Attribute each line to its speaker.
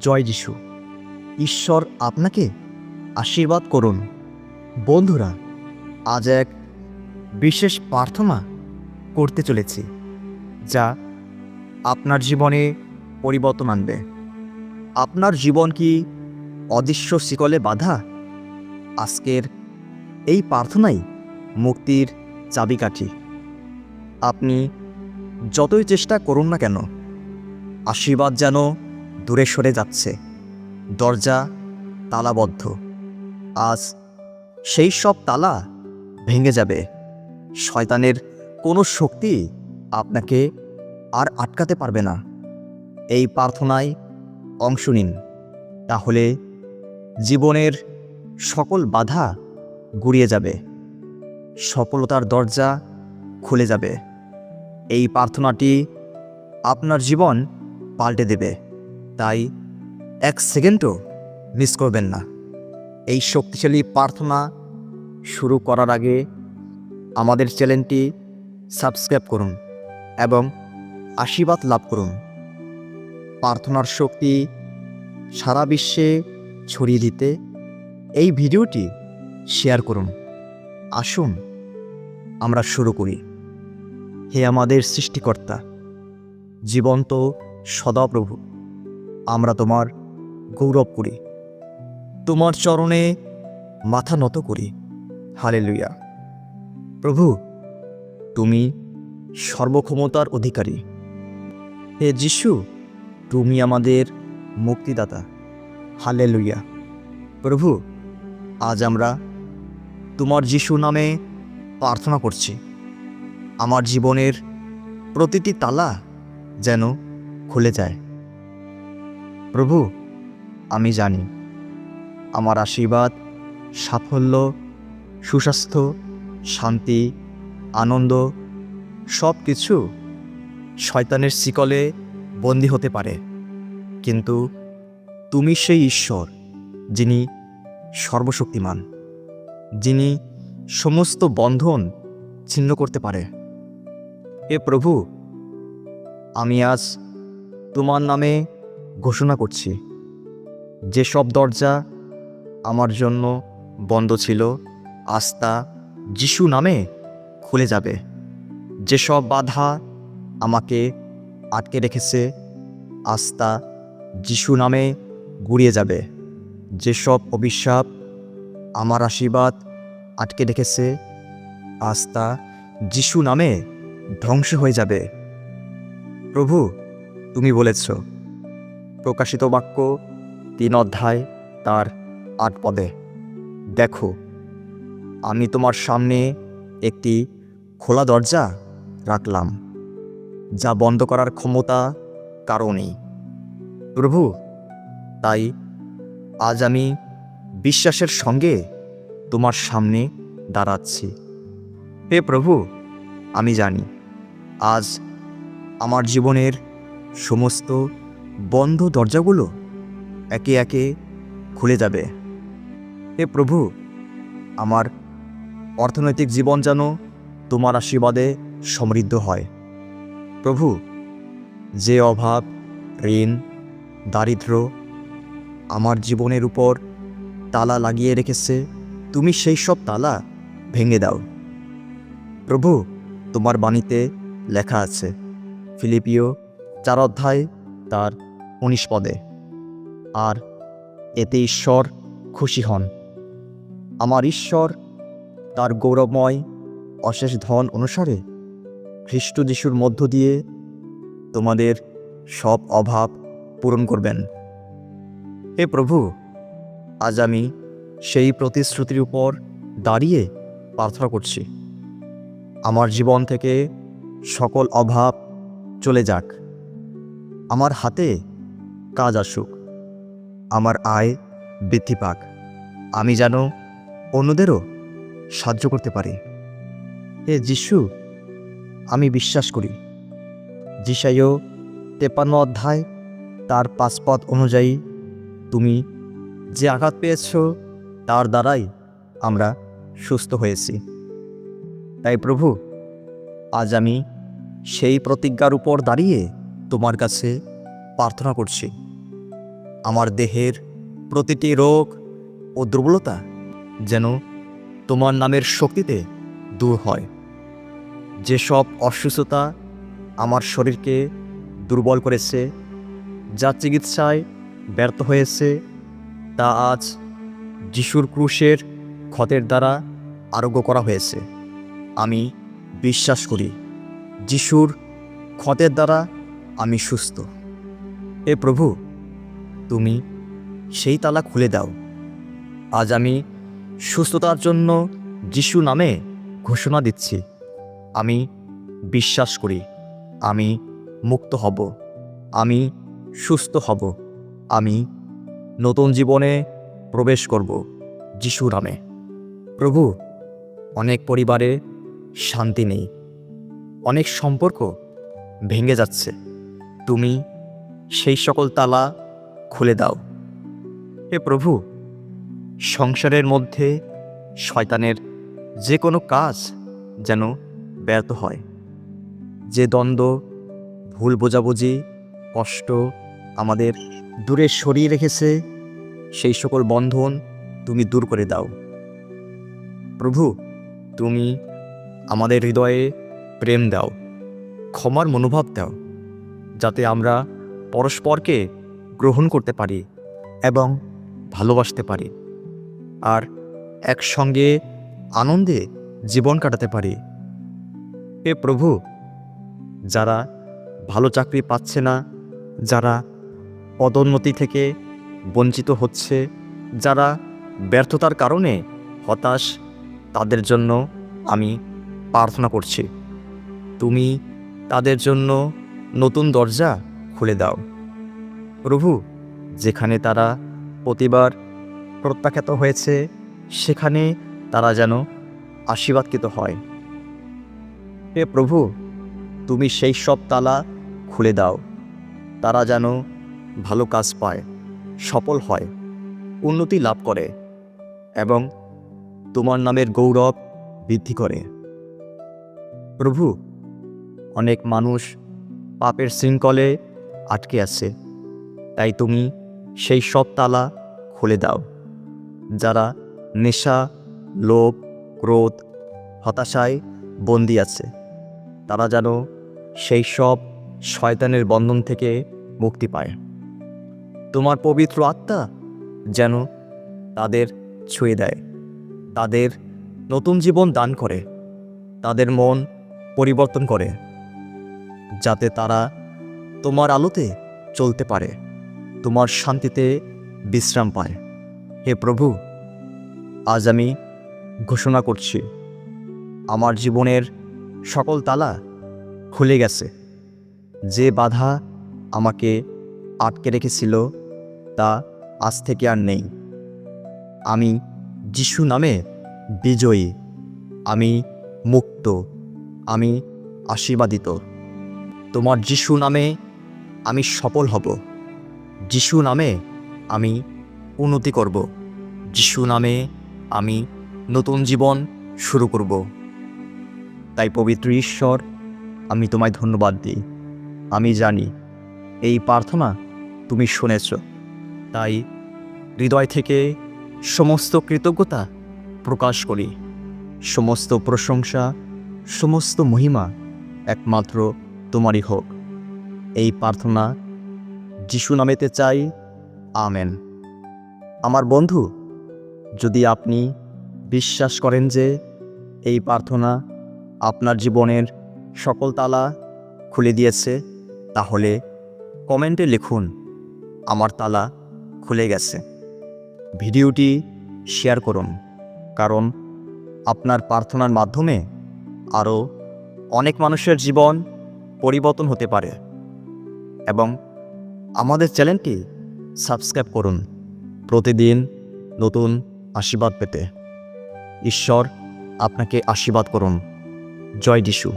Speaker 1: জয় যিশু। ঈশ্বর আপনাকে আশীর্বাদ করুন। বন্ধুরা, আজ এক বিশেষ প্রার্থনা করতে চলেছি, যা আপনার জীবনে পরিবর্তন আনবে। আপনার জীবন কি অদৃশ্য শিকলে বাধা? আজকের এই প্রার্থনাই মুক্তির চাবিকাঠি। আপনি যতই চেষ্টা করুন না কেন, আশীর্বাদ যেন দূরে সরে যাচ্ছে। দরজা তালাবদ্ধ। আজ সেই সব তালা ভেঙে যাবে। শয়তানের কোনো শক্তি আপনাকে আর আটকাতে পারবে না। এই প্রার্থনায় অংশ নিন। তাহলে জীবনের সকল বাধা গুড়িয়ে যাবে। সফলতার দরজা খুলে যাবে। এই প্রার্থনাটি আপনার জীবন পাল্টে দেবে। তাই এক সেকেন্ডও মিস করবেন না। এই শক্তিশালী প্রার্থনা শুরু করার আগে আমাদের চ্যানেলটি সাবস্ক্রাইব করুন এবং আশীর্বাদ লাভ করুন। প্রার্থনার শক্তি সারা বিশ্বে ছড়িয়ে দিতে এই ভিডিওটি শেয়ার করুন। আসুন আমরা শুরু করি। হে আমাদের সৃষ্টিকর্তা, জীবন্ত সদাপ্রভু। আমরা তোমার গৌরব করি। তোমার চরণে মাথা নত করি। হালে লুইয়া প্রভু, তুমি সর্বক্ষমতার অধিকারী। হে যিশু, তুমি আমাদের মুক্তিদাতা। হালে লুইয়া প্রভু, আজ আমরা তোমার যিশু নামে প্রার্থনা করছি। আমার জীবনের প্রতিটি তালা যেন খুলে যায়। প্রভু, আমি জানি আমার আশীর্বাদ, সাফল্য, সুস্বাস্থ্য, শান্তি, আনন্দ সব কিছু শয়তানের শিকলে বন্দি হতে পারে। কিন্তু তুমি সেই ঈশ্বর, যিনি সর্বশক্তিমান, যিনি সমস্ত বন্ধন ছিন্ন করতে পারে। হে প্রভু, আমি আজ তোমার নামে ঘোষণা করছি। যেসব দরজা আমার জন্য বন্ধ ছিল আস্থা যিশু নামে খুলে যাবে। যেসব বাধা আমাকে আটকে রেখেছে আস্থা যিশু নামে গুড়িয়ে যাবে। যেসব অভিশাপ আমার আশীর্বাদ আটকে রেখেছে আস্থা যিশু নামে ধ্বংস হয়ে যাবে। প্রভু, তুমি বলেছ প্রকাশিত বাক্য তিন অধ্যায় তার আট পদে। দেখো, আমি তোমার সামনে একটি খোলা দরজা রাখলাম, যা বন্ধ করার ক্ষমতা কারও নেই। প্রভু, তাই আজ আমি বিশ্বাসের সঙ্গে তোমার সামনে দাঁড়াচ্ছি। হে প্রভু, আমি জানি, আজ আমার জীবনের সমস্ত বন্ধ দরজাগুলো একে একে খুলে যাবে। হে প্রভু, আমার অর্থনৈতিক জীবন যেন তোমার আশীর্বাদে সমৃদ্ধ হয়। প্রভু, যে অভাব, ঋণ দারিদ্র আমার জীবনের উপর তালা লাগিয়ে রেখেছে, তুমি সেই সব তালা ভেঙে দাও। প্রভু, তোমার বাণীতে লেখা আছে ফিলিপিও চার অধ্যায় তার উনিশ পদে। আর এতে ঈশ্বর খুশি হন। আমার ঈশ্বর তার গৌরবময়, অশেষ ধন অনুসারে খ্রিস্ট যিশুর মধ্য দিয়ে তোমাদের সব অভাব পূরণ করবেন। হে প্রভু, আজ আমি সেই প্রতিশ্রুতির উপর দাঁড়িয়ে প্রার্থনা করছি। আমার জীবন থেকে সকল অভাব চলে যাক। আমার হাতে কাজ আসুক। আমার আয় বৃদ্ধি পাক। আমি যেন অন্যদেরও সাহায্য করতে পারি। হে যিশু, আমি বিশ্বাস করি। যিশাইও তেপান্ন অধ্যায়, তার পাঁচপথ অনুযায়ী তুমি যে আঘাত পেয়েছ, তার দ্বারাই আমরা সুস্থ হয়েছি। তাই প্রভু, আজ আমি সেই প্রতিজ্ঞার উপর দাঁড়িয়ে তোমার কাছে প্রার্থনা করছি। আমার দেহের প্রতিটি রোগ ও দুর্বলতা যেন তোমার নামের শক্তিতে দূর হয়। যেসব অসুস্থতা আমার শরীরকে দুর্বল করেছে, যা চিকিৎসায় ব্যর্থ হয়েছে, তা আজ যিশুর ক্রুশের ক্ষতের দ্বারা আরোগ্য করা হয়েছে। আমি বিশ্বাস করি, যিশুর ক্ষতের দ্বারা আমি সুস্থ। এ প্রভু, তুমি সেই তালা খুলে দাও। আজ আমি সুস্থতার জন্য যিশু নামে ঘোষণা দিচ্ছি। আমি বিশ্বাস করি, আমি মুক্ত হব, আমি সুস্থ হব, আমি নতুন জীবনে প্রবেশ করব যিশু নামে। প্রভু, অনেক পরিবারে শান্তি নেই, অনেক সম্পর্ক ভেঙে যাচ্ছে। তুমি সেই সকল তালা খুলে দাও। হে প্রভু, সংসারের মধ্যে শয়তানের যে কোনো কাজ যেন ব্যর্থ হয়। যে দ্বন্দ্ব, ভুল বোঝাবুঝি, কষ্ট আমাদের দূরে সরিয়ে রেখেছে, সেই সকল বন্ধন তুমি দূর করে দাও। প্রভু, তুমি আমাদের হৃদয়ে প্রেম দাও, ক্ষমার মনোভাব দাও, যাতে আমরা পরস্পরকে গ্রহণ করতে পারি এবং ভালোবাসতে পারি আর একসঙ্গে আনন্দে জীবন কাটাতে পারি। হে প্রভু, যারা ভালো চাকরি পাচ্ছে না, যারা পদোন্নতি থেকে বঞ্চিত হচ্ছে, যারা ব্যর্থতার কারণে হতাশ, তাদের জন্য আমি প্রার্থনা করছি। তুমি তাদের জন্য নতুন দরজা খুলে দাও। প্রভু, যেখানে তারা প্রতিবার প্রত্যাখ্যাত হয়েছে, সেখানে তারা যেন আশীর্বাদকৃত হয়। হে প্রভু, তুমি সেই সব তালা খুলে দাও। তারা যেন ভালো কাজ পায়, সফল হয়, উন্নতি লাভ করে এবং তোমার নামের গৌরব বৃদ্ধি করে। প্রভু, অনেক মানুষ পাপের শৃঙ্খলে আটকে আছে। তাই তুমি সেই সব তালা খুলে দাও, যারা নেশা, লোভ, ক্রোধ, হতাশায় বন্দি আছে। তারা যেন সেই সব শয়তানের বন্ধন থেকে মুক্তি পায়। তোমার পবিত্র আত্মা যেন তাদের ছুঁয়ে দেয়, তাদের নতুন জীবন দান করে, তাদের মন পরিবর্তন করে, যাতে তারা তোমার আলোতে চলতে পারে, তোমার শান্তিতে বিশ্রাম পায়। হে প্রভু, আজ আমি ঘোষণা করছি, আমার জীবনের সকল তালা খুলে গেছে। যে বাধা আমাকে আটকে রেখেছিল, তা আজ থেকে আর নেই। আমি যিশু নামে বিজয়ী, আমি মুক্ত, আমি আশীর্বাদিত। তোমার যিশু নামে আমি সফল হব। যিশু নামে আমি উন্নতি করব। যিশু নামে আমি নতুন জীবন শুরু করব। তাই পবিত্র ঈশ্বর, আমি তোমায় ধন্যবাদ দিই। আমি জানি এই প্রার্থনা তুমি শুনেছ। তাই হৃদয় থেকে সমস্ত কৃতজ্ঞতা প্রকাশ করি। সমস্ত প্রশংসা, সমস্ত মহিমা একমাত্র তোমারই হোক। এই প্রার্থনা যিশু নামেতে চাই, আমেন। আমার বন্ধু, যদি আপনি বিশ্বাস করেন যে এই প্রার্থনা আপনার জীবনের সকল তালা খুলে দিয়েছে, তাহলে কমেন্টে লিখুন, আমার তালা খুলে গেছে। ভিডিওটি শেয়ার করুন, কারণ আপনার প্রার্থনার মাধ্যমে আরও অনেক মানুষের জীবন পরিবর্তন হতে পারে। এবং আমাদের চ্যানেলটি সাবস্ক্রাইব করুন। প্রতিদিন নতুন আশীর্বাদ পেতে। ঈশ্বর আপনাকে আশীর্বাদ করুন। জয় যিশু।